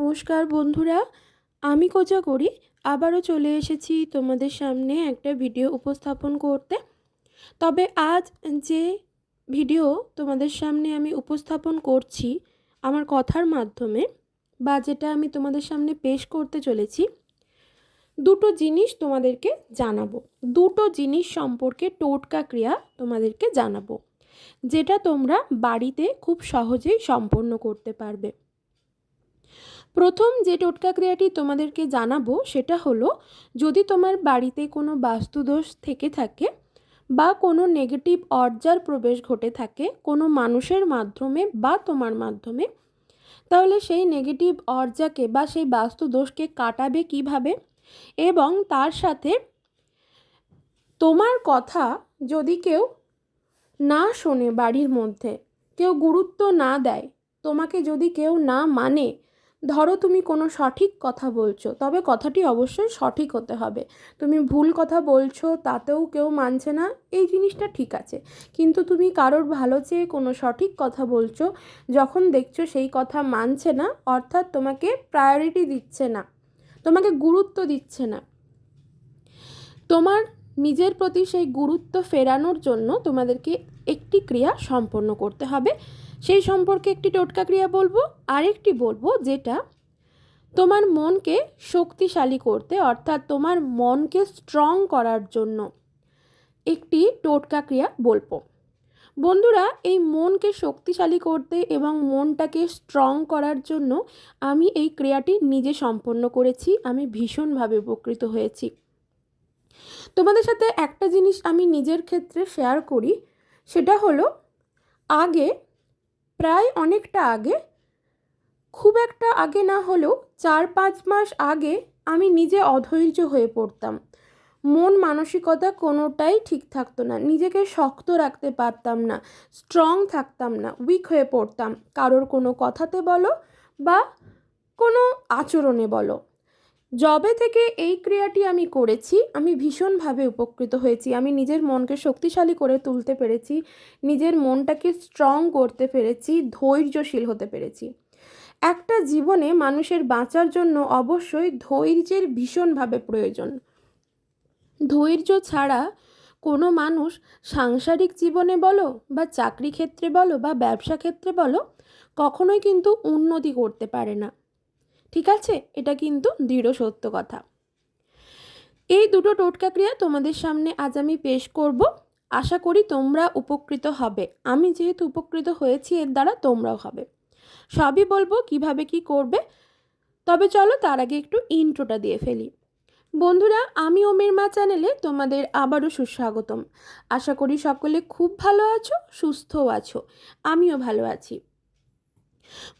নমস্কার বন্ধুরা, আমি কোচা করি। আবারও চলে এসেছি তোমাদের সামনে একটা ভিডিও উপস্থাপন করতে। তবে আজ যে ভিডিও তোমাদের সামনে আমি উপস্থাপন করছি, আমার কথার মাধ্যমে বা যেটা আমি তোমাদের সামনে পেশ করতে চলেছি, দুটো জিনিস তোমাদেরকে জানাব। দুটো জিনিস সম্পর্কে টোটকা ক্রিয়া তোমাদেরকে জানাব, যেটা তোমরা বাড়িতে খুব সহজেই সম্পন্ন করতে পারবে। প্রথম যে টোটকা ক্রিয়াটি তোমাদেরকে জানাব সেটা হলো, যদি তোমার বাড়িতে কোনো বাস্তুদোষ থেকে থাকে বা কোনো নেগেটিভ অর্জার প্রবেশ ঘটে থাকে কোনো মানুষের মাধ্যমে বা তোমার মাধ্যমে, তাহলে সেই নেগেটিভ অর্জাকে বা সেই বাস্তুদোষকে কাটাবে কীভাবে? এবং তার সাথে তোমার কথা যদি কেউ না শোনে বাড়ির মধ্যে, কেউ গুরুত্ব না দেয়, তোমাকে যদি কেউ না মানে ধরো তুমি কোনো সঠিক কথা বলছো, তবে কথাটি অবশ্যই সঠিক হতে হবে। তুমি ভুল কথা বলছো, তাতেও কেউ মানছে না, এই জিনিসটা ঠিক আছে। কিন্তু তুমি কারোর ভালো চেয়ে কোনো সঠিক কথা বলছো, যখন দেখছ সেই কথা মানছে না, অর্থাৎ তোমাকে প্রায়োরিটি দিচ্ছে না, তোমাকে গুরুত্ব দিচ্ছে না। তোমার নিজের প্রতি সেই গুরুত্ব ফেরানোর জন্য তোমাদেরকে একটি ক্রিয়া সম্পন্ন করতে হবে। সেই সম্পর্কে একটি টোটকা ক্রিয়া বলব, আরেকটি বলব যেটা তোমার মনকে শক্তিশালী করতে, অর্থাৎ তোমার মনকে স্ট্রং করার জন্য একটি টোটকা ক্রিয়া বলব। বন্ধুরা, এই মনকে শক্তিশালী করতে এবং মনটাকে স্ট্রং করার জন্য আমি এই ক্রিয়াটি নিজে সম্পন্ন করেছি, আমি ভীষণভাবে উপকৃত হয়েছি। তোমাদের সাথে একটা জিনিস আমি নিজের ক্ষেত্রে শেয়ার করি, সেটা হলো, আগে প্রায় অনেকটা আগে। খুব একটা আগে না হলেও চার পাঁচ মাস আগে আমি নিজে অধৈর্য হয়ে পড়তাম। মন মানসিকতা কোনোটাই ঠিক থাকতো না। নিজেকে শক্ত রাখতে পারতাম না স্ট্রং থাকতাম না উইক হয়ে পড়তাম। কারোর কোনো কথাতে বলো বা কোনো আচরণে বলো। জবে থেকে এই ক্রিয়াটি আমি করেছি, আমি ভীষণভাবে উপকৃত হয়েছি। আমি নিজের মনকে শক্তিশালী করে তুলতে পেরেছি, নিজের মনটাকে স্ট্রং করতে পেরেছি, ধৈর্যশীল হতে পেরেছি। একটা জীবনে মানুষের বাঁচার জন্য অবশ্যই ধৈর্যের ভীষণভাবে প্রয়োজন। ধৈর্য ছাড়া কোনো মানুষ সাংসারিক জীবনে বলো বা চাকরি ক্ষেত্রে বলো বা ব্যবসা ক্ষেত্রে বলো, কখনোই কিন্তু উন্নতি করতে পারে না। ঠিক আছে? এটা কিন্তু দৃঢ় সত্য কথা। এই দুটো টোটকা ক্রিয়া তোমাদের সামনে আজ আমি পেশ করব। আশা করি তোমরা উপকৃত হবে। আমি যেহেতু উপকৃত হয়েছি, এর দ্বারা তোমরাও হবে। সবই বলব কীভাবে কি করবে। তবে চলো তার আগে একটু ইন্ট্রোটা দিয়ে ফেলি। বন্ধুরা, আমি ওমের মা চ্যানেলে তোমাদের আবারও সুস্বাগতম। আশা করি সকলে খুব ভালো আছো, সুস্থও আছো। আমিও ভালো আছি।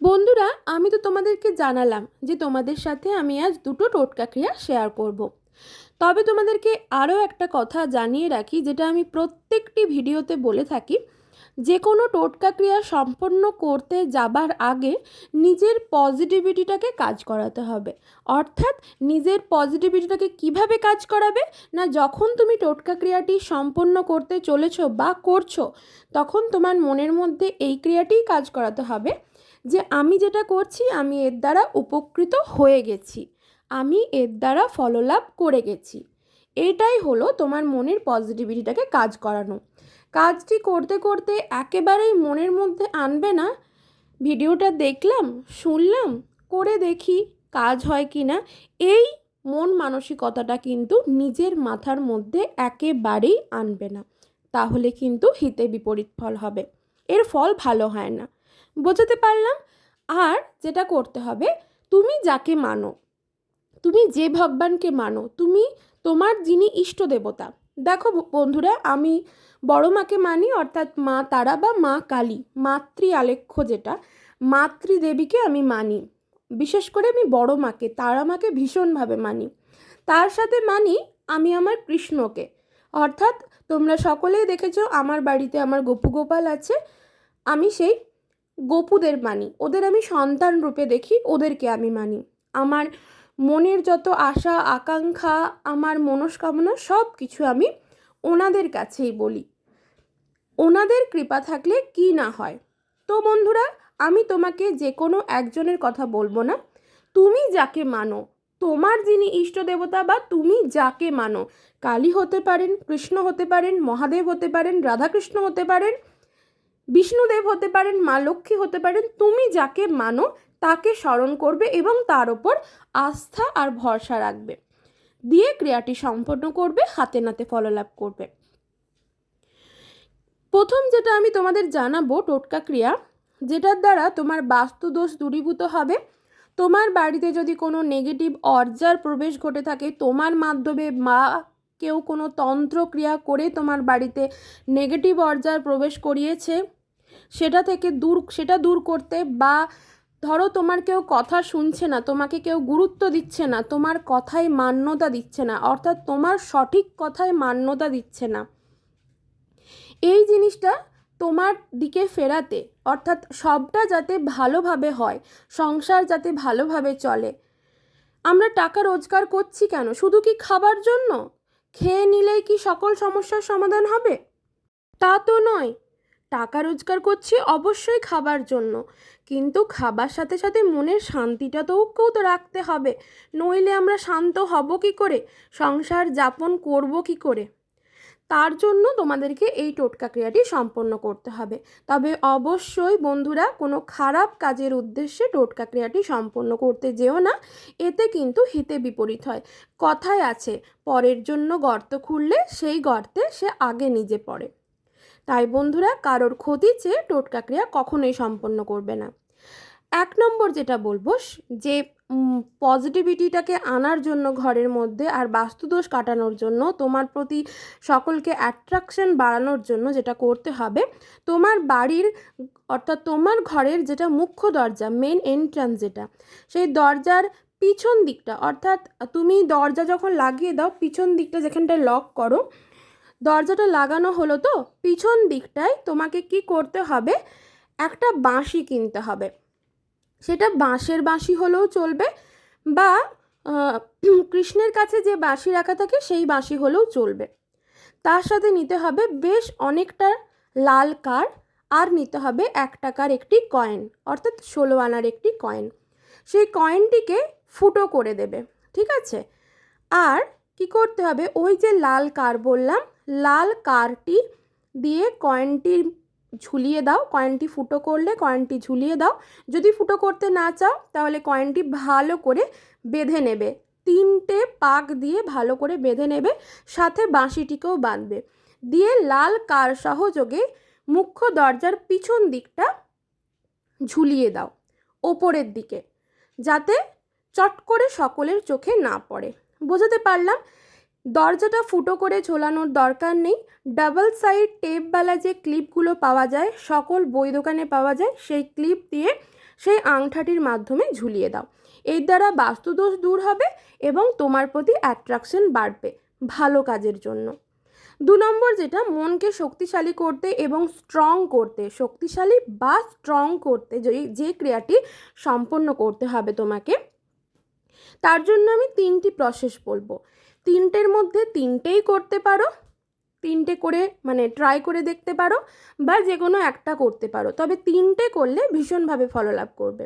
বন্ধুরা, আমি তো তোমাদেরকে জানালাম যে তোমাদের সাথে আমি আজ দুটো টোটকা ক্রিয়া শেয়ার করব। তবে তোমাদেরকে আরও একটা কথা জানিয়ে রাখি, যেটা আমি প্রত্যেকটি ভিডিওতে বলে থাকি, যে কোনো টোটকা ক্রিয়া সম্পন্ন করতে যাবার আগে নিজের পজিটিভিটিটাকে কাজ করাতে হবে অর্থাৎ নিজের পজিটিভিটিটাকে কীভাবে কাজ করাবে, না যখন তুমি টোটকা ক্রিয়াটি সম্পন্ন করতে চলেছো বা করছ, তখন তোমার মনের মধ্যে এই ক্রিয়াটিই কাজ করাতে হবে যে আমি যেটা করছি, আমি এর দ্বারা উপকৃত হয়ে গেছি। আমি এর দ্বারা ফললাভ করে গেছি। এটাই হলো তোমার মনের পজিটিভিটিটাকে কাজ করানো। কাজটি করতে করতে একেবারেই মনের মধ্যে আনবে না। ভিডিওটা দেখলাম, শুনলাম, করে দেখি কাজ হয় কি না এই মন মানসিকতাটা কিন্তু নিজের মাথার মধ্যে একেবারেই আনবে না। তাহলে কিন্তু হিতে বিপরীত ফল হবে। এর ফল ভালো হয় না। বোঝাতে পারলাম। আর যেটা করতে হবে, তুমি যাকে মানো, তুমি যে ভগবানকে মানো, তুমি তোমার যিনি ইষ্ট দেবতা। দেখো বন্ধুরা, আমি বড় মাকে মানি, অর্থাৎ মা তারা বা মা কালী, মাতৃ আলেখ্য যেটা মাতৃদেবীকে আমি মানি। বিশেষ করে আমি বড় মাকে, তারা মাকে ভীষণভাবে মানি। তার সাথে মানি আমি আমার কৃষ্ণকে। অর্থাৎ তোমরা সকলেই দেখেছ, আমার বাড়িতে আমার গপু গোপাল আছে, আমি সেই গপুদের মানি। ওদের আমি সন্তান রূপে দেখি, ওদেরকে আমি মানি। আমার মনের যত আশা, আকাঙ্ক্ষা, আমার মনস্কামনা সব কিছু আমি ওনাদের কাছেই বলি। ওনাদের কৃপা থাকলে কি না হয়? তো বন্ধুরা, আমি তোমাকে যে কোনো একজনের কথা বলব না। তুমি যাকে মানো, তোমার যিনি ইষ্ট দেবতা বা তুমি যাকে মানো, কালী হতে পারেন, কৃষ্ণ হতে পারেন, মহাদেব হতে পারেন, রাধাকৃষ্ণ হতে পারেন বিষ্ণুদেব হতে পারেন, মা লক্ষ্মী হতে পারেন, তুমি যাকে মানো তাকে স্মরণ করবে এবং তার ওপর আস্থা আর ভরসা রাখবে। দিয়ে ক্রিয়াটি সম্পন্ন করবে, হাতে নাতে ফললাভ করবে। প্রথম যেটা আমি তোমাদের জানাব, টোটকা ক্রিয়া, যেটার দ্বারা তোমার বাস্তুদোষ দূরীভূত হবে। তোমার বাড়িতে যদি কোনো নেগেটিভ অর্জার প্রবেশ ঘটে থাকে, তোমার মাধ্যমে মা কেউ কোনো তন্ত্রক্রিয়া করে তোমার বাড়িতে নেগেটিভ অর্জার প্রবেশ করিয়েছে সেটা থেকে দূর, সেটা দূর করতে বা ধরো তোমার কেউ কথা শুনছে না, তোমাকে কেউ গুরুত্ব দিচ্ছে না, তোমার কথায় মান্যতা দিচ্ছে না, অর্থাৎ তোমার সঠিক কথায় মান্যতা দিচ্ছে না। এই জিনিসটা তোমার দিকে ফেরাতে, অর্থাৎ সবটা যাতে ভালোভাবে হয়, সংসার যাতে ভালোভাবে চলে। আমরা টাকা রোজগার করছি কেন? শুধু কি খাবার জন্য? খেয়ে নিলেই কি সকল সমস্যার সমাধান হবে? তা তো নয়। টাকা রোজগার করছি অবশ্যই খাবার জন্য। কিন্তু খাবার সাথে সাথে মনের শান্তিটা তো তো রাখতে হবে। নইলে আমরা শান্ত হব কি করে? সংসার যাপন করব কি করে? তার জন্য তোমাদেরকে এই টোটকা ক্রিয়াটি সম্পন্ন করতে হবে। তবে অবশ্যই বন্ধুরা, কোনো খারাপ কাজের উদ্দেশ্যে টোটকা ক্রিয়াটি সম্পন্ন করতে যেও না। এতে কিন্তু হিতে বিপরীত হয়। কথায় আছে, পরের জন্য গর্ত খুললে সেই গর্তে সে আগে নিজে পড়ে। তাই বন্ধুরা কারোর ক্ষতি চেয়ে টোটকা ক্রিয়া কখনোই সম্পন্ন করবে না। এক নম্বর যেটা বলব, যে পজিটিভিটিটাকে আনার জন্য ঘরের মধ্যে আর বাস্তুদোষ কাটানোর জন্য তোমার প্রতি সকলকে অ্যাট্রাকশন বাড়ানোর জন্য যেটা করতে হবে, তোমার বাড়ির, অর্থাৎ তোমার ঘরের যেটা মুখ্য দরজা মেন এন্ট্রান্স যেটা, সেই দরজার পিছন দিকটা, অর্থাৎ তুমি দরজা যখন লাগিয়ে দাও, পিছন দিকটা যেখানটায় লক করো দরজাটা লাগানো হলো তো, পিছন দিকটায় তোমাকে কি করতে হবে? একটা বাঁশি কিনতে হবে। সেটা বাঁশের বাঁশি হলেও চলবে বা কৃষ্ণের কাছে যে বাঁশি রাখা থাকে সেই বাঁশি হলেও চলবে। তার সাথে নিতে হবে বেশ অনেকটা লাল কার, আর নিতে হবে এক টাকার একটি কয়েন, অর্থাৎ ষোলো আনার একটি কয়েন। সেই কয়েনটিকে ফুটো করে দেবে, ঠিক আছে? আর কি করতে হবে? ওই যে লাল কার বললাম লাল কারটি দিয়ে কয়েনটির ঝুলিয়ে দাও, কয়েনটি ফুটো করলে কয়েনটি ঝুলিয়ে দাও। যদি ফুটো করতে না চাও, তাহলে কয়েনটি ভালো করে বেঁধে নেবে। তিনটে পাক দিয়ে ভালো করে বেঁধে নেবে, সাথে বাঁশিটিকেও বাঁধবে। দিয়ে লাল কার সহযোগে মুখ্য দরজার পিছন দিকটা ঝুলিয়ে দাও, ওপরের দিকে, যাতে চট করে সকলের চোখে না পড়ে। বোঝাতে পারলাম? দরজাটা ফুটো করে ঝোলানোর দরকার নেই। ডাবল সাইড টেপওয়ালা যে ক্লিপগুলো পাওয়া যায়, সকল বই দোকানে পাওয়া যায়, সেই ক্লিপ দিয়ে সেই আংঠাটির মাধ্যমে ঝুলিয়ে দাও। এর দ্বারা বাস্তুদোষ দূর হবে এবং তোমার প্রতি অ্যাট্রাকশন বাড়বে ভালো কাজের জন্য। দু নম্বর যেটা, মনকে শক্তিশালী করতে এবং স্ট্রং করতে, শক্তিশালী বা স্ট্রং করতে যে যে ক্রিয়াটি সম্পন্ন করতে হবে তোমাকে, তার জন্য আমি তিনটি প্রসেস বলব। তিনটের মধ্যে তিনটেই করতে পারো। তিনটে করে মানে ট্রাই করে দেখতে পারো বা যে কোনো একটা করতে পারো। তবে তিনটে করলে ভীষণভাবে ফললাভ করবে।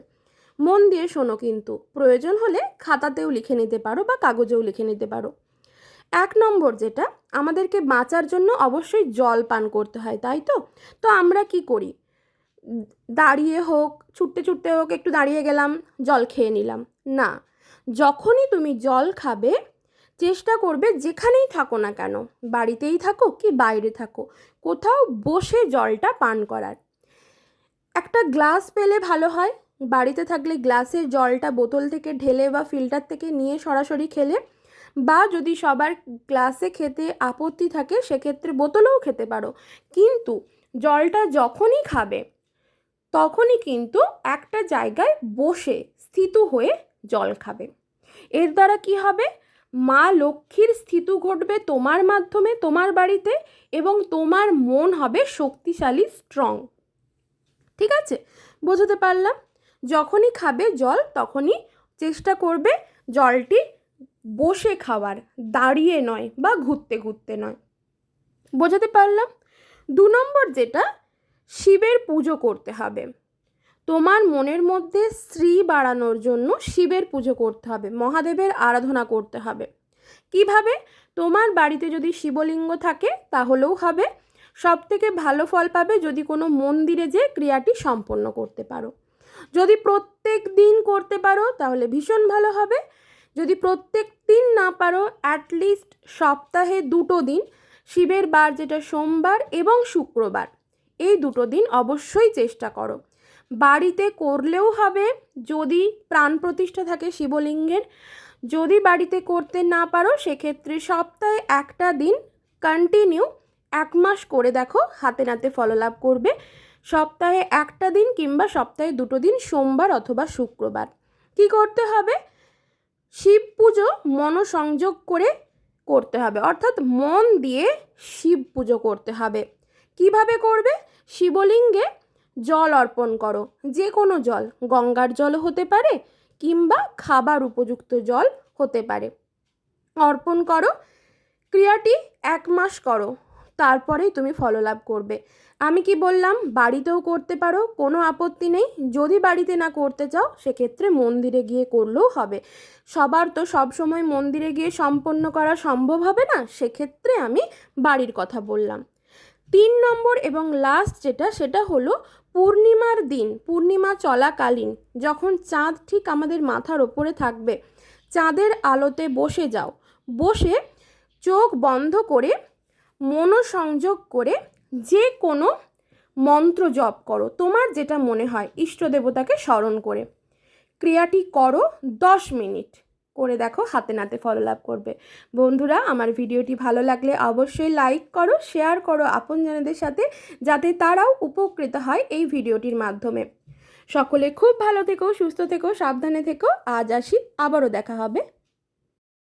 মন দিয়ে শোনো কিন্তু। প্রয়োজন হলে খাতাতেও লিখে নিতে পারো বা কাগজেও লিখে নিতে পারো। এক নম্বর যেটা, আমাদেরকে বাঁচার জন্য অবশ্যই জল পান করতে হয়, তাই তো? তো আমরা কি করি? দাঁড়িয়ে হোক, ছুটতে ছুটতে হোক, একটু দাঁড়িয়ে গেলাম, জল খেয়ে নিলাম। না, যখনই তুমি জল খাবে চেষ্টা করবে যেখানেই থাকো না কেন, বাড়িতেই থাকো কি বাইরে থাকো, কোথাও বসে জলটা পান করার। একটা গ্লাস পেলে ভালো হয়, বাড়িতে থাকলে গ্লাসের জলটা বোতল থেকে ঢেলে বা ফিল্টার থেকে নিয়ে সরাসরি খেলে, বা যদি সবার গ্লাসে খেতে আপত্তি থাকে সেক্ষেত্রে বোতলেও খেতে পারো। কিন্তু জলটা যখনই খাবে, তখনই কিন্তু একটা জায়গায় বসে স্থিত হয়ে জল খাবে। এর দ্বারা কি হবে? মা লক্ষ্মীর স্থিত ঘটবে তোমার মাধ্যমে তোমার বাড়িতে এবং তোমার মন হবে শক্তিশালী স্ট্রং ঠিক আছে? বোঝাতে পারলাম? যখনই খাবে জল, তখনই চেষ্টা করবে জলটি বসে খাওয়ার, দাঁড়িয়ে নয় বা ঘুরতে ঘুরতে নয়। বোঝাতে পারলাম? দু নম্বর যেটা, শিবের পুজো করতে হবে। তোমার মনের মধ্যে শ্রী বাড়ানোর জন্য শিবের পুজো করতে হবে, মহাদেবের আরাধনা করতে হবে। কীভাবে? তোমার বাড়িতে যদি শিবলিঙ্গ থাকে তাহলেও হবে। সব থেকে ভালো ফল পাবে যদি কোনো মন্দিরে যে ক্রিয়াটি সম্পন্ন করতে পারো। যদি প্রত্যেক দিন করতে পারো তাহলে ভীষণ ভালো হবে। যদি প্রত্যেক দিন না পারো অ্যাটলিস্ট সপ্তাহে দুটো দিন, শিবের বার যেটা সোমবার এবং শুক্রবার, এই দুটো দিন অবশ্যই চেষ্টা করো। বাড়িতে করলেও হবে যদি প্রাণ প্রতিষ্ঠা থাকে শিবলিঙ্গের। যদি বাড়িতে করতে না পারো, সেক্ষেত্রে সপ্তাহে একটা দিন কন্টিনিউ এক মাস করে দেখো হাতে নাতে ফললাভ করবে। সপ্তাহে একটা দিন কিংবা সপ্তাহে দুটো দিন, সোমবার অথবা শুক্রবার। কি করতে হবে? শিব পুজো মনসংযোগ করে করতে হবে। অর্থাৎ মন দিয়ে শিব পুজো করতে হবে। কীভাবে করবে? শিবলিঙ্গে জল অর্পণ করো। যে কোনো জল, গঙ্গার জল হতে পারে কিংবা খাবার উপযুক্ত জল হতে পারে। অর্পণ করো। ক্রিয়াটি এক মাস করো, তারপরেই তুমি ফললাভ করবে। আমি কি বললাম? বাড়িতেও করতে পারো, কোনো আপত্তি নেই। যদি বাড়িতে না করতে চাও, সেক্ষেত্রে মন্দিরে গিয়ে করলেও হবে। সবার তো সব সময় মন্দিরে গিয়ে সম্পন্ন করা সম্ভব হবে না, সেক্ষেত্রে আমি বাড়ির কথা বললাম। তিন নম্বর এবং লাস্ট যেটা, সেটা হলো পূর্ণিমার দিন, পূর্ণিমা চলাকালীন যখন চাঁদ ঠিক আমাদের মাথার ওপরে থাকবে, চাঁদের আলোতে বসে যাও। বসে চোখ বন্ধ করে, মনোসংযোগ করে যে কোনো মন্ত্র জপ করো। তোমার যেটা মনে হয়, ইষ্ট দেবতাকে স্মরণ করে। ক্রিয়াটি করো দশ মিনিট। করে দেখো, হাতে নাতে ফলো লাভ করবে। বন্ধুরা, আমার ভিডিওটি ভালো লাগলে অবশ্যই লাইক করো শেয়ার করো আপনজনদের সাথে, যাতে তারাও উপকৃত হয় এই ভিডিওটির মাধ্যমে। সকলে খুব ভালো থেকো, সুস্থ থেকো, সাবধানে থেকো। আজ আসি, আবারও দেখা হবে।